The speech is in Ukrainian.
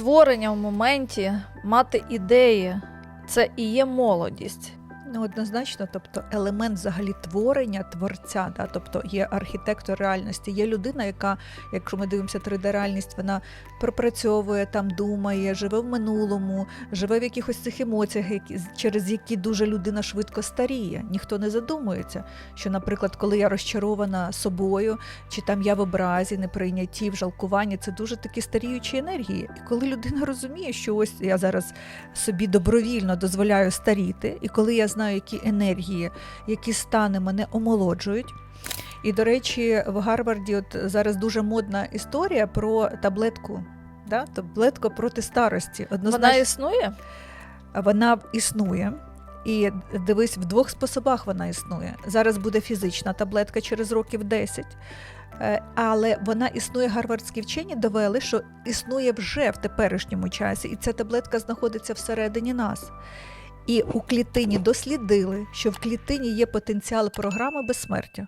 створення в моменті, мати ідеї це і є молодість. Ну, однозначно, тобто елемент взагалі творення творця, да, тобто є архітектор реальності, є людина, яка, якщо ми дивимося 3D-реальність, вона пропрацьовує там, думає, живе в минулому, живе в якихось цих емоціях, які, через які дуже людина швидко старіє. Ніхто не задумується. Що, наприклад, коли я розчарована собою, чи там я в образі, неприйнятті, в жалкуванні, це дуже такі старіючі енергії. І коли людина розуміє, що ось я зараз собі добровільно дозволяю старіти, і коли я знаю, які енергії, які стани мене омолоджують. І, до речі, в Гарварді от зараз дуже модна історія про таблетку. Да? Таблетку проти старості. Однозначно, Вона існує? вона існує. І дивись, в двох способах вона існує. Зараз буде фізична таблетка через років 10. Е, Але вона існує, гарвардські вчені довели, що існує вже в теперішньому часі, і ця таблетка знаходиться всередині нас. І у клітині дослідили, що в клітині є потенціал програми безсмертя.